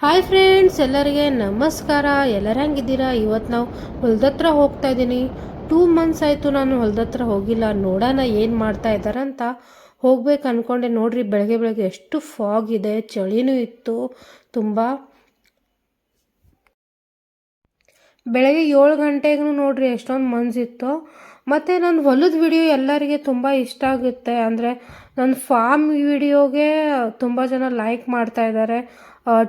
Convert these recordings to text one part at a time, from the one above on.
Hi friends ಎಲ್ಲರಿಗೆ ನಮಸ್ಕಾರ. ಎಲ್ಲರೂ ಹೆಂಗಿದ್ದೀರಾ? ಇವತ್ತು ನಾವು ಹೊಲ್ದತ್ರ ಹೋಗ್ತಾ ಇದ್ದೀನಿ. ಟೂ ಮಂತ್ಸ್ ಆಯಿತು ನಾನು ಹೊಲ್ದತ್ರ ಹೋಗಿಲ್ಲ. ನೋಡೋಣ ಏನು ಮಾಡ್ತಾ ಇದ್ದಾರಂತ ಹೋಗ್ಬೇಕು ಅಂದ್ಕೊಂಡೆ ನೋಡ್ರಿ, ಬೆಳಗ್ಗೆ ಬೆಳಗ್ಗೆ ಎಷ್ಟು ಫಾಗ್ ಇದೆ, ಚಳಿನೂ ಇತ್ತು. ತುಂಬ ಬೆಳಗ್ಗೆ ಏಳು ಗಂಟೆಗೂ ನೋಡಿರಿ ಎಷ್ಟೊಂದು ಮಂಜಿತ್ತು ಮತ್ತು ನನ್ನ ಹೊಲದ ವಿಡಿಯೋ ಎಲ್ಲರಿಗೆ ತುಂಬ ಇಷ್ಟ ಆಗುತ್ತೆ. ಅಂದರೆ ನನ್ನ ಫಾರ್ಮ್ ವಿಡಿಯೋಗೆ ತುಂಬ ಜನ ಲೈಕ್ ಮಾಡ್ತಾ ಇದ್ದಾರೆ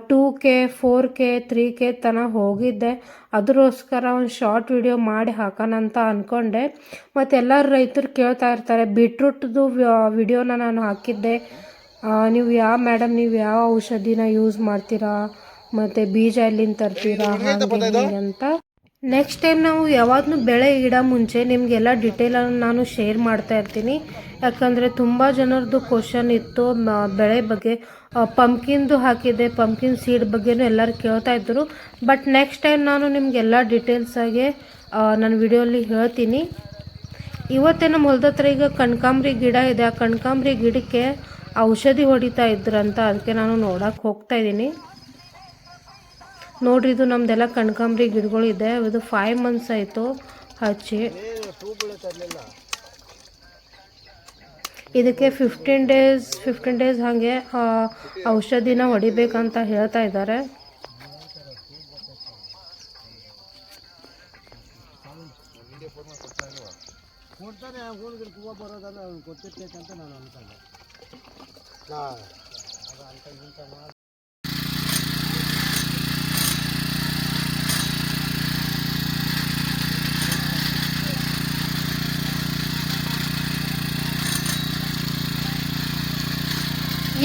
two K four K three K ತನಕ ಹೋಗಿದ್ದೆ. ಅದರೋಸ್ಕರ ಒಂದು ಶಾರ್ಟ್ ವಿಡಿಯೋ ಮಾಡಿ ಹಾಕೋಣ ಅಂತ ಅಂದ್ಕೊಂಡೆ ಮತ್ತು ಎಲ್ಲರೂ ರೈತರು ಕೇಳ್ತಾ ಇರ್ತಾರೆ ಬೀಟ್ರೂಟ್ದು ವಿಡಿಯೋನ ನಾನು ಹಾಕಿದ್ದೆ. ನೀವು ಯಾವ ಮೇಡಮ್ ನೀವು ಯಾವ ಔಷಧಿನ ಯೂಸ್ ಮಾಡ್ತೀರಾ? ಮತ್ತು ಬೀಜ ಎಲ್ಲಿಂದ ತರ್ತೀರಾ ಹಾಗೆ ಅಂತ ನೆಕ್ಸ್ಟ್ ಟೈಮ್ ನಾವು ಯಾವಾಗಲೂ ಬೆಳೆ ಇಡೋ ಮುಂಚೆ ನಿಮಗೆಲ್ಲ ಡಿಟೇಲ್ ನಾನು ಶೇರ್ ಮಾಡ್ತಾ ಇರ್ತೀನಿ. ಯಾಕಂದ್ರೆ ತುಂಬಾ ಜನರದ್ದು ಕ್ವಶನ್ ಇತ್ತು ಬೆಳೆ ಬಗ್ಗೆ. ಪಂಪ್ಕಿನ್ದು ಹಾಕಿದೆ ಪಂಪ್ಕಿನ್ ಸೀಡ್ ಬಗ್ಗೆನೂ ಎಲ್ಲರೂ ಕೇಳ್ತಾ ಇದ್ದರು ಬಟ್ ನೆಕ್ಸ್ಟ್ ಟೈಮ್ ನಾನು ನಿಮಗೆಲ್ಲ ಆಗಿ ನನ್ನ ವಿಡಿಯೋಲಿ ಹೇಳ್ತೀನಿ ಇವತ್ತೇ ನಮ್ಮ ಹೊಲ್ದ ಹತ್ರ ಈಗ ಕನಕಾಂಬ್ರಿ ಗಿಡ ಇದೆ. ಆ ಕನಕಾಂಬ್ರಿ ಗಿಡಕ್ಕೆ ಔಷಧಿ ಹೊಡಿತಾ ಇದ್ರಂತ ಅದಕ್ಕೆ ನಾನು ನೋಡಕ್ಕೆ ಹೋಗ್ತಾ ಇದ್ದೀನಿ. ನೋಡ್ರಿ, ಇದು ನಮ್ದೆಲ್ಲ ಕನಕಾಂಬ್ರಿ ಗಿಡಗಳು ಇದೆ. ಇದು ಫೈವ್ ಮಂತ್ಸ್ ಆಯಿತು ಹಚ್ಚಿ. ಇದಕ್ಕೆ ಫಿಫ್ಟೀನ್ ಡೇಸ್ ಫಿಫ್ಟೀನ್ ಡೇಸ್ ಹಾಗೆ ಔಷಧಿನ ಹೊಡಿಬೇಕಂತ ಹೇಳ್ತಾ ಇದ್ದಾರೆ.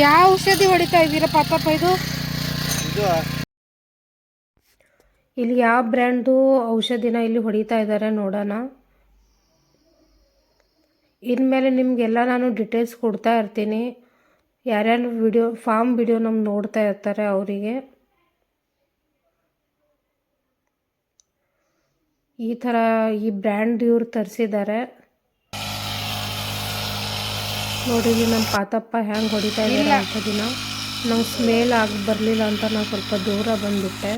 ಯಾವ ಔಷಧಿ ಹೊಡಿತಾ ಇದ್ದೀರಾ ಪಾಪಪ್ಪ ಇದು? ಇದು ಇಲ್ಲಿ ಯಾವ ಬ್ರ್ಯಾಂಡ್ದು ಔಷಧಿನ ಇಲ್ಲಿ ಹೊಡಿತಾ ಇದ್ದಾರೆ ನೋಡೋಣ. ಇನ್ಮೇಲೆ ನಿಮಗೆಲ್ಲ ನಾನು ಡಿಟೇಲ್ಸ್ ಕೊಡ್ತಾ ಇರ್ತೀನಿ. ಯಾರ್ಯಾರು ವಿಡಿಯೋ ಫಾರ್ಮ್ ವಿಡಿಯೋ ನಮ್ಗೆ ನೋಡ್ತಾ ಇರ್ತಾರೆ ಅವರಿಗೆ. ಈ ಥರ ಈ ಬ್ರ್ಯಾಂಡ್ ಇವ್ರು ತರಿಸಿದ್ದಾರೆ. ನೋಡಿ ಇಲ್ಲಿ ನಮ್ಮ ಪಾತಪ್ಪ ಹೆಂಗೆ ಹೊಡಿತಾ ಇದ್ದಾರೆ ದಿನ. ನಂಗೆ ಸ್ಮೇಲ್ ಆಗಿ ಬರಲಿಲ್ಲ ಅಂತ ನಾನು ಸ್ವಲ್ಪ ದೂರ ಬಂದುಬಿಟ್ಟೆ.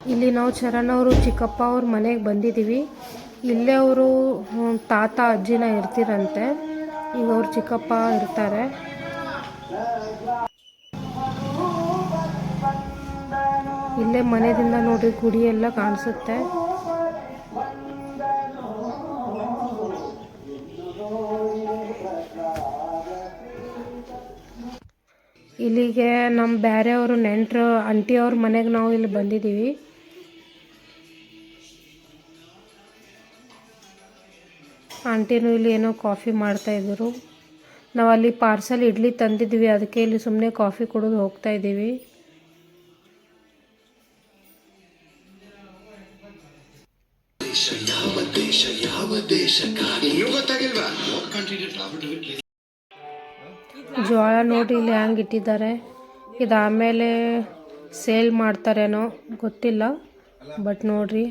ಇಲ್ಲಿ ನಾವು ಚರಣ್ ಅವರು ಚಿಕ್ಕಪ್ಪ ಅವ್ರ ಮನೆಗೆ ಬಂದಿದ್ದೀವಿ ಇಲ್ಲೇ ಅವರು ತಾತ ಅಜ್ಜಿನ ಇರ್ತಿರಂತೆ. ಈಗ ಅವ್ರ ಚಿಕ್ಕಪ್ಪ ಇರ್ತಾರೆ. ಇಲ್ಲೇ ಮನೆದಿಂದ ನೋಡ್ರಿ ಗುಡಿ ಎಲ್ಲ ಕಾಣಿಸುತ್ತೆ. ಇಲ್ಲಿಗೆ ನಮ್ಮ ಬೇರೆಯವರು ನೆಂಟರು, ಆಂಟಿ ಅವ್ರ ಮನೆಗೆ ನಾವು ಇಲ್ಲಿ ಬಂದಿದ್ದೀವಿ. ಆಂಟಿನೂ ಇಲ್ಲಿ ಏನೋ ಕಾಫಿ ಮಾಡ್ತಾ ಇದ್ರು ನಾವು ಅಲ್ಲಿ ಪಾರ್ಸಲ್ ಇಡ್ಲಿ ತಂದಿದ್ವಿ, ಅದಕ್ಕೆ ಇಲ್ಲಿ ಸುಮ್ಮನೆ ಕಾಫಿ ಕುಡಿದು ಹೋಗ್ತಾ ಇದ್ದೀವಿ. ಜೋಳ ನೋಡಿ ಇಲ್ಲಿ ಹ್ಯಾಂಗೆ ಇಟ್ಟಿದ್ದಾರೆ. ಇದು ಆಮೇಲೆ ಸೇಲ್ ಮಾಡ್ತಾರೇನೋ ಗೊತ್ತಿಲ್ಲ ಬಟ್ ನೋಡ್ರಿ.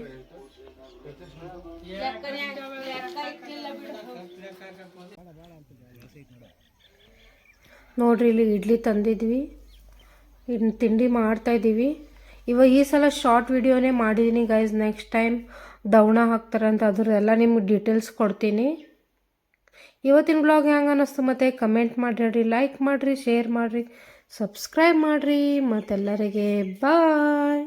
ನೋಡ್ರಿ ಇಲ್ಲಿ ಇಡ್ಲಿ ತಂದಿದ್ವಿ. ಇನ್ನು ತಿಂಡಿ ಮಾಡ್ತಾ ಇದ್ದೀವಿ ಇವಾಗ ಈ ಸಲ ಶಾರ್ಟ್ ವಿಡಿಯೋನೇ ಮಾಡಿದ್ದೀನಿ ಗೈಸ್ ನೆಕ್ಸ್ಟ್ ಟೈಮ್ ದವಣ ಹಾಕ್ತಾರಂತ ಅದ್ರದ್ದೆಲ್ಲ ನಿಮ್ಗೆ ಡೀಟೇಲ್ಸ್ ಕೊಡ್ತೀನಿ. ಇವತ್ತಿನ ಬ್ಲಾಗ್ ಹೆಂಗೆ ಅನ್ನಿಸ್ತು ಮತ್ತು ಕಮೆಂಟ್ ಮಾಡಿರಿ ಲೈಕ್ ಮಾಡಿರಿ ಶೇರ್ ಮಾಡಿರಿ ಸಬ್ಸ್ಕ್ರೈಬ್ ಮಾಡಿರಿ ಮತ್ತೆಲ್ಲರಿಗೆ ಬಾಯ್